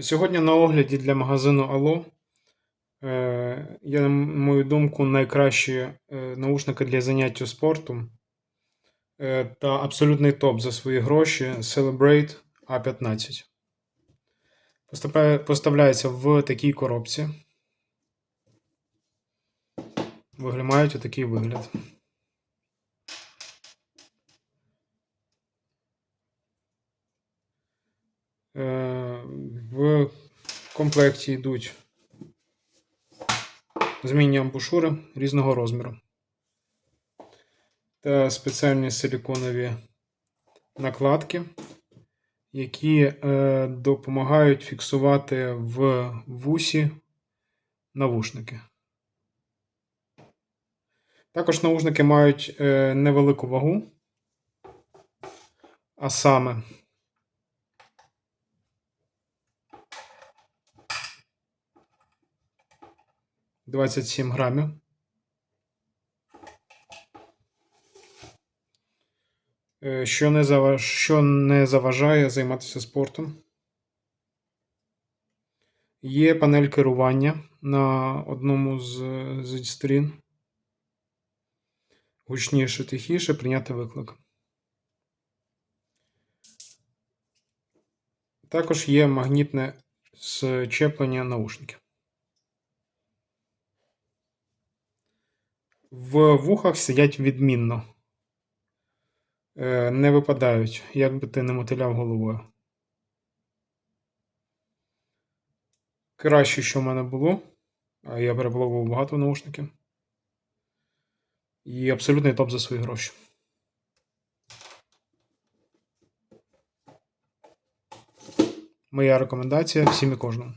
Сьогодні на огляді для магазину Allo е, є, на мою думку, найкращі е, наушники для заняття спортом е, та абсолютний топ за свої гроші Celebrate A15. Поступає- Поставляється в такій коробці. Вигляд- Мають отакий вигляд. Е, В комплекті йдуть змінні амбушури різного розміру та спеціальні силіконові накладки, які е, допомагають фіксувати в вусі навушники. Також наушники мають е, невелику вагу, а саме двадцять сім грамів. Е, Що не, заваж... що не заважає займатися спортом. Є панель керування на одному з, з сторін. Гучніше, тихіше прийняти виклик. Також є магнітне зчеплення наушників. В вухах сидять відмінно. Е, Не випадають, як би ти не мотиляв головою. Краще, що в мене було. Я перепробував багато наушників. І абсолютний топ за свої гроші. Моя рекомендація всім і кожному.